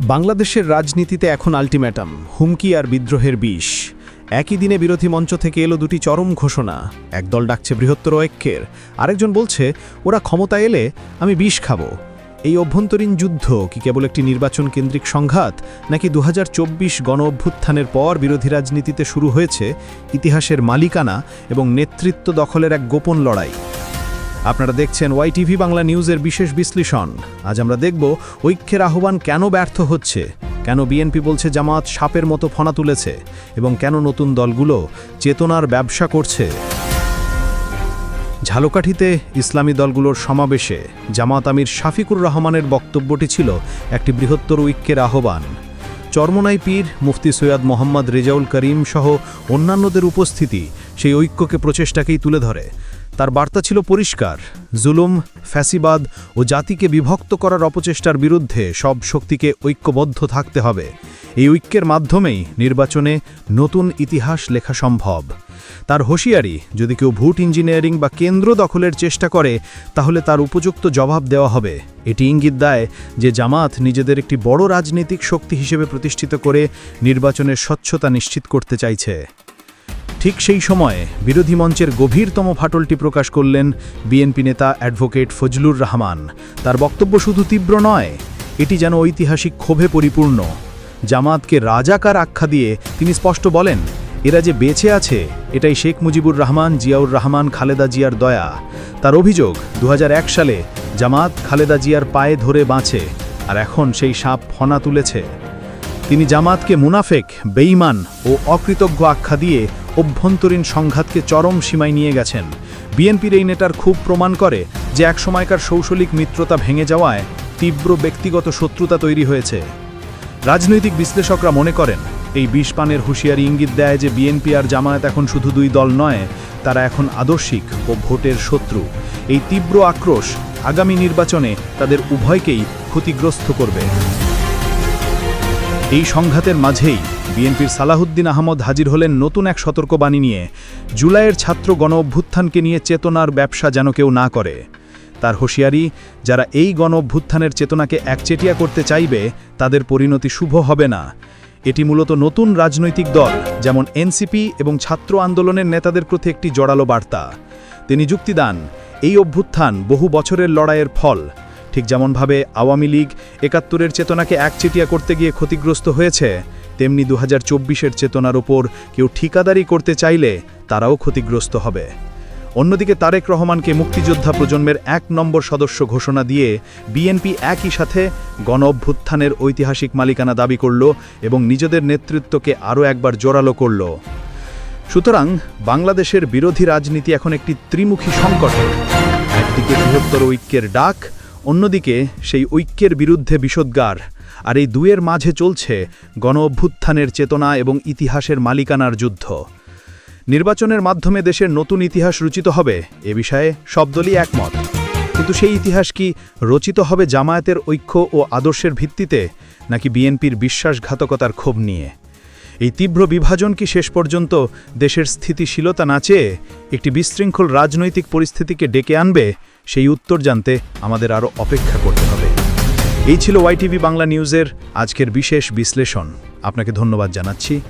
বাংলাদেশের রাজনীতিতে এখন আলটিমেটাম, হুমকি আর বিদ্রোহের বিষ। একই দিনে বিরোধী মঞ্চ থেকে এলো দুটি চরম ঘোষণা। একদল ডাকছে বৃহত্তর ঐক্যের। আরেকজন বলছে, ওরা ক্ষমতা এলে আমি বিষ খাব। এই অভ্যন্তরীণ যুদ্ধ কি কেবল একটি নির্বাচন কেন্দ্রিক সংঘাত, নাকি দু হাজার চব্বিশ গণ অভ্যুত্থানের পর বিরোধী রাজনীতিতে শুরু হয়েছে ইতিহাসের মালিকানা এবং নেতৃত্ব দখলের এক গোপন লড়াই? আপনারা দেখছেন ওয়াই টিভি বাংলা নিউজের বিশেষ বিশ্লেষণ। আজ আমরা দেখব ঐক্যের আহ্বান কেন ব্যর্থ হচ্ছে, কেন বিএনপি বলছে জামাত সাপের মতো ফনা তুলেছে, এবং কেন নতুন দলগুলো চেতনার ব্যবসা করছে। ঝালকাঠিতে ইসলামী দলগুলোর সমাবেশে জামাত আমির শাফিকুর রহমানের বক্তব্যটি ছিল একটি বৃহত্তর ঐক্যের আহ্বান। চরমনাই পীর মুফতি সৈয়দ মোহাম্মদ রেজাউল করিম সহ অন্যান্যদের উপস্থিতি সেই ঐক্যকে প্রচেষ্টাকেই তুলে ধরে। তার বার্তা ছিল পরিষ্কার। জুলুম, ফ্যাসিবাদ ও জাতিকে বিভক্ত করার অপচেষ্টার বিরুদ্ধে সব শক্তিকে ঐক্যবদ্ধ থাকতে হবে। এই ঐক্যের মাধ্যমেই নির্বাচনে নতুন ইতিহাস লেখা সম্ভব। তার হুঁশিয়ারি, যদি কেউ ভোট ইঞ্জিনিয়ারিং বা কেন্দ্র দখলের চেষ্টা করে, তাহলে তার উপযুক্ত জবাব দেওয়া হবে। এটি ইঙ্গিত দেয় যে জামাত নিজেদের একটি বড় রাজনৈতিক শক্তি হিসেবে প্রতিষ্ঠিত করে নির্বাচনের স্বচ্ছতা নিশ্চিত করতে চাইছে। ঠিক সেই সময়ে বিরোধী মঞ্চের গভীরতম ফাটলটি প্রকাশ করলেন বিএনপি নেতা অ্যাডভোকেট ফজলুর রহমান। তার বক্তব্য শুধু তীব্র নয়, এটি যেন ঐতিহাসিক ক্ষোভে পরিপূর্ণ। জামাতকে রাজাকার আখ্যা দিয়ে তিনি স্পষ্ট বলেন, এরা যে বেঁচে আছে, এটাই শেখ মুজিবুর রহমান, জিয়াউর রহমান, খালেদা জিয়ার দয়া। তার অভিযোগ দু হাজার এক সালে জামাত খালেদা জিয়ার পায়ে ধরে বাঁচে, আর এখন সেই সাপ ফনা তুলেছে। তিনি জামাতকে মুনাফেক, বেঈমান ও অকৃতজ্ঞ আখ্যা দিয়ে অভ্যন্তরীণ সংঘাতকে চরম সীমায় নিয়ে গেছেন। বিএনপির এই নেতার খুব প্রমাণ করে যে এক সময়কার শৌশলিক মিত্রতা ভেঙে যাওয়ায় তীব্র ব্যক্তিগত শত্রুতা তৈরি হয়েছে। রাজনৈতিক বিশ্লেষকরা মনে করেন, এই বিষপানের হুঁশিয়ারি ইঙ্গিত দেয় যে বিএনপি আর জামায়াত এখন শুধু দুই দল নয়, তারা এখন আদর্শিক ও ভোটের শত্রু। এই তীব্র আক্রোশ আগামী নির্বাচনে তাদের উভয়কেই ক্ষতিগ্রস্ত করবে। এই সংঘাতের মাঝেই বিএনপির সালাহুদ্দিন আহমদ হাজির হলেন নতুন এক সতর্কবাণী নিয়ে। জুলাইয়ের ছাত্র গণ অভ্যুত্থানকে নিয়ে চেতনার ব্যবসা যেন কেউ না করে। তার হুঁশিয়ারি, যারা এই গণ অভ্যুত্থানের চেতনাকে একচেটিয়া করতে চাইবে, তাদের পরিণতি শুভ হবে না। এটি মূলত নতুন রাজনৈতিক দল, যেমন এনসিপি এবং ছাত্র আন্দোলনের নেতাদের প্রতি একটি জড়ালো বার্তা। তিনি যুক্তি দেন, এই অভ্যুত্থান বহু বছরের লড়াইয়ের ফল ঠিক যেমনভাবে আওয়ামী লীগ একাত্তরের চেতনাকে একচেটিয়া করতে গিয়ে ক্ষতিগ্রস্ত হয়েছে, তেমনি দু হাজার চেতনার ওপর কেউ ঠিকাদারি করতে চাইলে তারাও ক্ষতিগ্রস্ত হবে। অন্যদিকে তারেক রহমানকে মুক্তিযোদ্ধা প্রজন্মের এক নম্বর সদস্য ঘোষণা দিয়ে বিএনপি একই সাথে গণ অভ্যুত্থানের ঐতিহাসিক মালিকানা দাবি করল এবং নিজেদের নেতৃত্বকে আরও একবার জোরালো করল। সুতরাং বাংলাদেশের বিরোধী রাজনীতি এখন একটি ত্রিমুখী সংকটে। একদিকে বৃহত্তর ঐক্যের ডাক অন্যদিকে, সেই ঐক্যের বিরুদ্ধে বিষোদ্গার, আর এই দুয়ের মাঝে চলছে গণ অভ্যুত্থানের চেতনা এবং ইতিহাসের মালিকানার যুদ্ধ। নির্বাচনের মাধ্যমে দেশের নতুন ইতিহাস রচিত হবে, এ বিষয়ে সব দলই একমত। কিন্তু সেই ইতিহাস কি রচিত হবে জামায়াতের ঐক্য ও আদর্শের ভিত্তিতে, নাকি বিএনপির বিশ্বাসঘাতকতার ক্ষোভ নিয়ে? এই তীব্র বিভাজন কি শেষ পর্যন্ত দেশের স্থিতিশীলতা না চেয়ে একটি বিশৃঙ্খল রাজনৈতিক পরিস্থিতিকে ডেকে আনবে সেই উত্তর জানতে আমাদের আরও অপেক্ষা করতে হবে। এই ছিল ওয়াইটিভি বাংলা নিউজের আজকের বিশেষ বিশ্লেষণ। আপনাকে ধন্যবাদ জানাচ্ছি।